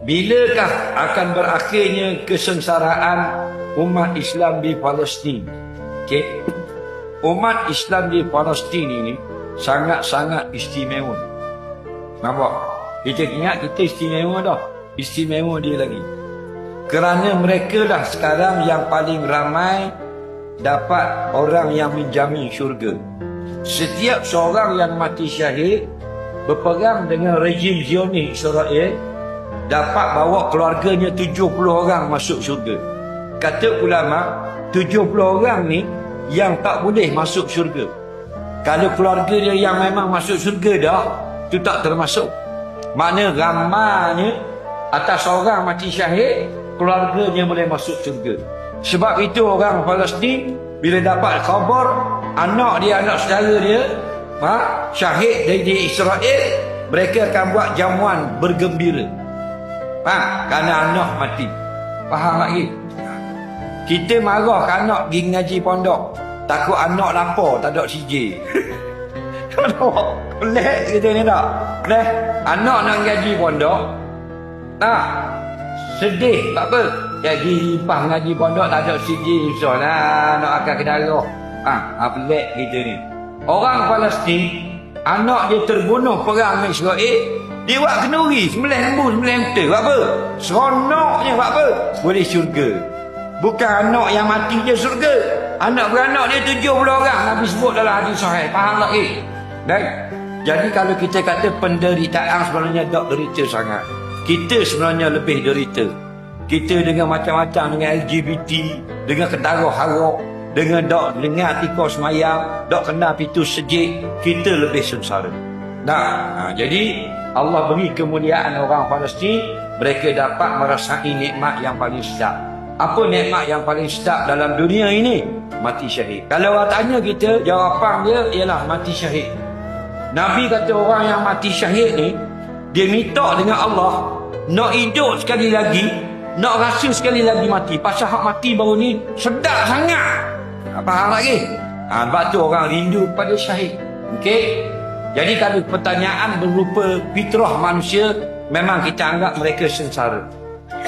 Bilakah akan berakhirnya kesengsaraan umat Islam di Palestin? Okey. Umat Islam di Palestin ini sangat-sangat istimewa. Nampak? Kita ingat kita istimewa dah. Istimewa dia lagi. Kerana mereka lah sekarang yang paling ramai dapat orang yang menjamin syurga. Setiap seorang yang mati syahid berperang dengan rejim Zionis Israel dapat bawa keluarganya 70 orang masuk syurga. Kata ulama, 70 orang ni yang tak boleh masuk syurga. Kalau keluarga dia yang memang masuk syurga dah, tu tak termasuk. Makna ramanya atas orang mati syahid, keluarganya boleh masuk syurga. Sebab itu orang Palestin bila dapat khabar anak dia, anak saudara dia ha, syahid dari Israel, mereka akan buat jamuan bergembira. Ha, kerana anak mati. Faham lagi? Kita marah ke anak pergi ngaji pondok. Takut anak lapar, tak ada CJ. Kenapa? Pelik kita ni tak? Pelik. Anak nak ngaji pondok. Nah, sedih. Tak apa. Jadi limpah ngaji pondok tak ada CJ. So lah, nak akan darah. Ha, ha, pelik kita ni. Orang Palestin, anak dia terbunuh perang Israel, dia buat kenduri, sembelih lembu, sembelih unta. Buat apa? Seronoknya buat apa? Boleh syurga. Bukan anak yang mati je syurga. Anak beranak dia 70 orang Nabi sebut dalam hadis sahih. Faham tak eh? Dan jadi kalau kita kata penderitaan sebenarnya tak derita sangat. Kita sebenarnya lebih derita. Kita dengan macam-macam dengan LGBT, dengan ketaruh harok, dengan dok dengar tika semayang, dok kena pintu sejik, kita lebih sengsara. Nah, ha, jadi Allah beri kemuliaan orang Palestin, mereka dapat merasai nikmat yang paling sedap. Apa nikmat yang paling sedap dalam dunia ini? Mati syahid. Kalau orang tanya kita, jawapan dia ialah mati syahid. Nabi kata orang yang mati syahid ni, dia minta dengan Allah, nak hidup sekali lagi, nak rasa sekali lagi mati. Pasal hak mati baru ni, sedap sangat. Ha, faham lagi? Ha, sebab tu orang rindu pada syahid. Okey? Jadi kalau pertanyaan berupa fitrah manusia, memang kita anggap mereka sengsara.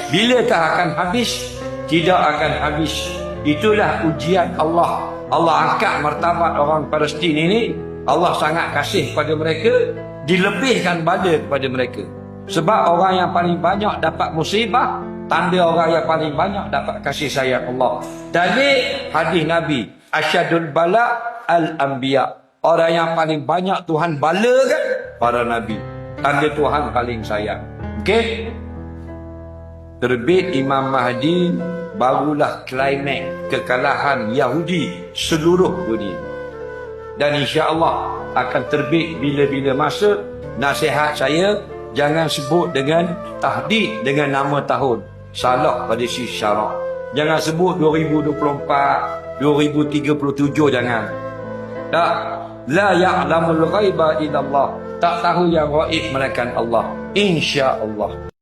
Bilakah akan habis? Tidak akan habis. Itulah ujian Allah. Allah angkat martabat orang Palestin ini. Allah sangat kasih pada mereka. Dilebihkan bala kepada mereka. Sebab orang yang paling banyak dapat musibah, tanda orang yang paling banyak dapat kasih sayang Allah. Dalil hadis Nabi, asyadul bala al-anbiya. Orang yang paling banyak Tuhan bala kan? Para Nabi. Tanda Tuhan paling sayang. Okey? Terbit Imam Mahdi barulah klimaks kekalahan Yahudi seluruh dunia. Dan insya Allah akan terbit bila-bila masa nasihat saya jangan sebut dengan tahdid dengan nama tahun. Salah pada si syarak. Jangan sebut 2024, 2037 jangan. Tak. La ya'lamul ghaiba illallah. Tak tahu yang gaib melainkan Allah. Insya Allah.